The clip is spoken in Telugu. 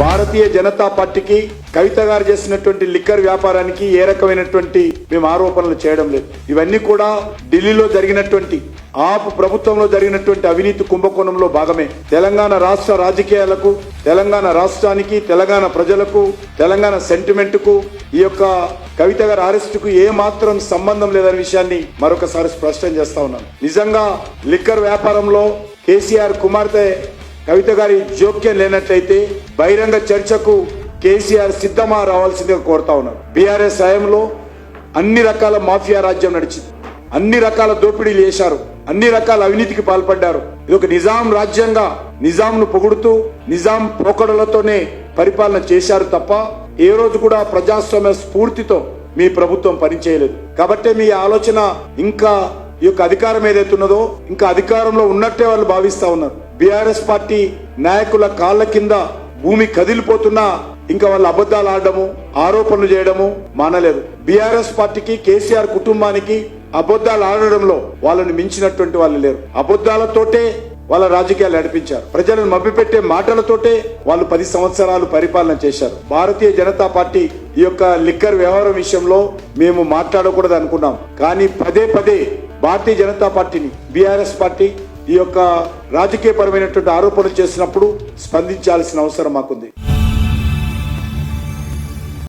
భారతీయ జనతా పార్టీకి కవిత గారు చేసినటువంటి లిక్కర్ వ్యాపారానికి ఏ రకమైనటువంటి మేము ఆరోపణలు చేయడం లేదు. ఇవన్నీ కూడా ఢిల్లీలో జరిగినటువంటి ఆపు ప్రభుత్వంలో జరిగినటువంటి అవినీతి కుంభకోణంలో భాగమే. తెలంగాణ రాష్ట్ర రాజకీయాలకు తెలంగాణ రాష్ట్రానికి తెలంగాణ ప్రజలకు తెలంగాణ సెంటిమెంట్కు ఈ యొక్క కవిత గారి అరెస్ట్కు ఏ మాత్రం సంబంధం లేదనే విషయాన్ని మరొకసారి స్పష్టం చేస్తా ఉన్నాను. నిజంగా లిక్కర్ వ్యాపారంలో కేసీఆర్ కుమార్తె కవిత గారి జోక్యం లేనట్లయితే బహిరంగ చర్చకు కేసీఆర్ సిద్ధమా రావాల్సిందిగా కోరుతా ఉన్నారు. బీఆర్ఎస్ హయాంలో అన్ని రకాల మాఫియా రాజ్యం నడిచింది. అన్ని రకాల దోపిడీలు చేశారు. అన్ని రకాల అవినీతికి పాల్పడ్డారు. ఇది ఒక నిజాం రాజ్యంగా నిజాంను పొగుడుతూ నిజాం పోకడలతోనే పరిపాలన చేశారు తప్ప ఏ రోజు కూడా ప్రజాస్వామ్య స్ఫూర్తితో మీ ప్రభుత్వం పనిచేయలేదు. కాబట్టి మీ ఆలోచన ఇంకా ఈ యొక్క అధికారం ఏదైతే ఉన్నదో ఇంకా అధికారంలో ఉన్నట్టే వాళ్ళు భావిస్తా ఉన్నారు. బీఆర్ఎస్ పార్టీ నాయకుల కాళ్ళ కింద భూమి కదిలిపోతున్నా ఇంకా వాళ్ళు అబద్ధాలు ఆడడము ఆరోపణలు చేయడము మానలేదు. బీఆర్ఎస్ పార్టీకి కేసీఆర్ కుటుంబానికి అబద్ధాలు ఆడడంలో వాళ్ళని మించినటువంటి వాళ్ళు లేరు. అబద్ధాలతోటే వాళ్ళ రాజకీయాలు నడిపించారు. ప్రజలను మభ్యపెట్టే మాటలతోటే వాళ్ళు పది సంవత్సరాలు పరిపాలన చేశారు. భారతీయ జనతా పార్టీ ఈ యొక్క లిక్కర్ వ్యవహారం విషయంలో మేము మాట్లాడకూడదు అనుకున్నాం కానీ పదే పదే భారతీయ జనతా పార్టీని బీఆర్ఎస్ పార్టీ ఈ యొక్క రాజకీయపరమైనటువంటి ఆరోపణలు చేసినప్పుడు స్పందించాల్సిన అవసరం మాకుంది.